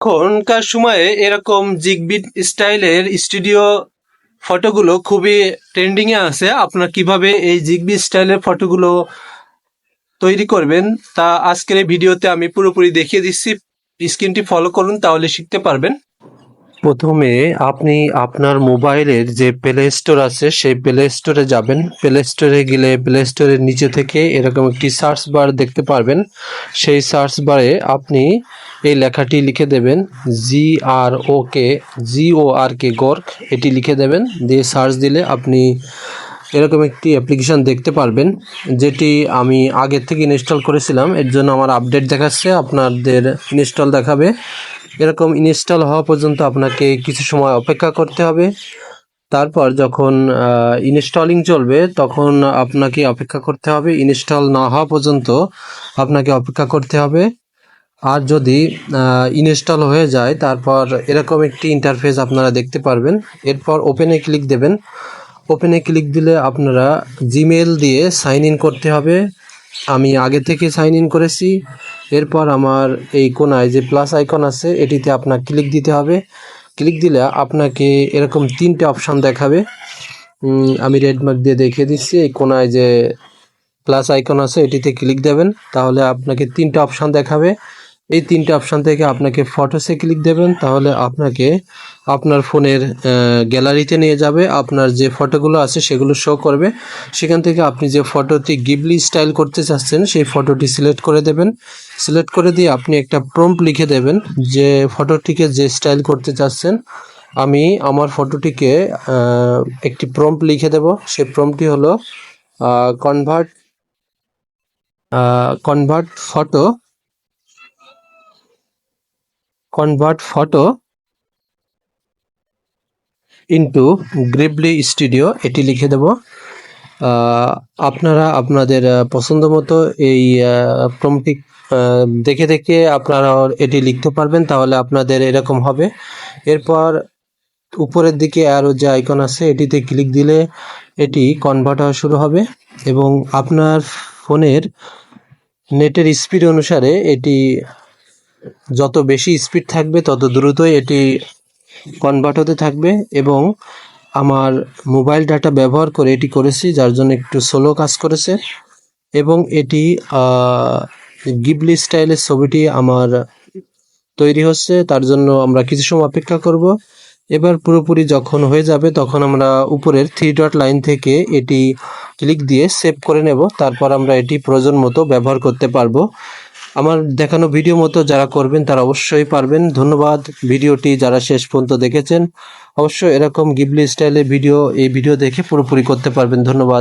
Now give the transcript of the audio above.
এখনকার সময়ে এরকম জিগবিট স্টাইলের স্টুডিও ফটোগুলো খুবই ট্রেন্ডিংয়ে আছে। আপনার কীভাবে এই জিগবি স্টাইলের ফটোগুলো তৈরি করবেন তা আজকের ভিডিওতে আমি পুরোপুরি দেখিয়ে দিচ্ছি। স্ক্রিনটি ফলো করুন, তাহলে শিখতে পারবেন। প্রথমে আপনি আপনার মোবাইলের যে প্লে স্টোর আছে সেই প্লে স্টোরে যাবেন প্লে স্টোরে গেলে প্লে স্টোরের নিচে থেকে এরকম একটি সার্চ বার দেখতে পারবেন সেই সার্চ বারে আপনি এই লেখাটি লিখে দেবেন জি আর ও কে জি ও আর কে গর্ক এটি লিখে দেবেন দিয়ে সার্চ দিলে আপনি এরকম একটি অ্যাপ্লিকেশন দেখতে পারবেন, যেটি আমি আগের থেকে ইনস্টল করেছিলাম। এর জন্য আমার আপডেট দেখাচ্ছে, আপনাদের ইনস্টল দেখাবে। এরকম ইনস্টল হওয়া পর্যন্ত আপনাকে কিছু সময় অপেক্ষা করতে হবে। তারপর যখন ইনস্টলিং চলবে, তখন আপনাকে অপেক্ষা করতে হবে। ইনস্টল না হওয়া পর্যন্ত আপনাকে অপেক্ষা করতে হবে। আর যদি ইনস্টল হয়ে যায়, তারপর এরকম একটি ইন্টারফেস আপনারা দেখতে পারবেন। এরপর ওপেনে ক্লিক দেবেন। ওপেনে ক্লিক দিলে আপনারা জিমেল দিয়ে সাইন ইন করতে হবে। আমি আগে থেকে সাইন ইন করেছি। এরপর আমার এই কোনায় যে প্লাস আইকন আছে, এটিতে আপনার ক্লিক দিতে হবে। ক্লিক দিলে আপনাকে এরকম তিনটে অপশান দেখাবে। আমি রেড মার্ক দিয়ে দেখিয়ে দিচ্ছি। এই কোনায় যে প্লাস আইকন আছে, এটিতে ক্লিক দেবেন। তাহলে আপনাকে তিনটে অপশান দেখাবে। এই তিনটে অপশান থেকে আপনাকে ফটোসে ক্লিক দেবেন, তাহলে আপনাকে আপনার ফোনের গ্যালারিতে নিয়ে যাবে। আপনার যে ফটোগুলো আছে সেগুলো শো করবে। সেখান থেকে আপনি যে ফটোটি গিবলি স্টাইল করতে চাচ্ছেন, সেই ফটোটি সিলেক্ট করে দেবেন। সিলেক্ট করে দিয়ে আপনি একটা প্রম্পট লিখে দেবেন যে ফটোটিকে যে স্টাইল করতে চাচ্ছেন, আমি আমার ফটোটিকে একটি প্রম্পট লিখে দেব। সেই প্রম্পটটি হলো convert convert photo convert photo into Ghibli studio এটি লিখে দেব। আপনারা আপনাদের পছন্দ মতো এই প্রমটি দেখে দেখে আপনারা এটি লিখতে পারবেন, তাহলে আপনাদের এরকম হবে। এরপর উপরের দিকে আরও যে আইকন আছে, এটিতে ক্লিক দিলে এটি কনভার্ট হওয়া শুরু হবে এবং আপনার ফোনের নেটের স্পিড অনুসারে এটি যত বেশি স্পিড থাকবে, তত দ্রুতই এটি কনভার্ট হতে থাকবে এবং আমার মোবাইল ডাটা ব্যবহার করে এটি করেছি, যার জন্য একটু স্লো কাজ করেছে এবং এটি গিবলি স্টাইলের ছবিটি আমার তৈরি হচ্ছে, তার জন্য আমরা কিছু সময় অপেক্ষা করব। এবার পুরোপুরি যখন হয়ে যাবে, তখন আমরা উপরের থ্রি ডট লাইন থেকে এটি ক্লিক দিয়ে সেভ করে নেব, তারপর আমরা এটি প্রয়োজন মতো ব্যবহার করতে পারব। আমার দেখানো ভিডিও মতো যারা করবেন, তারা অবশ্যই পারবেন। ধন্যবাদ ভিডিওটি যারা শেষ পর্যন্ত দেখেছেন। অবশ্যই এরকম গিবলি স্টাইলে ভিডিও, এই ভিডিও দেখে পুরোপুরি করতে পারবেন। ধন্যবাদ।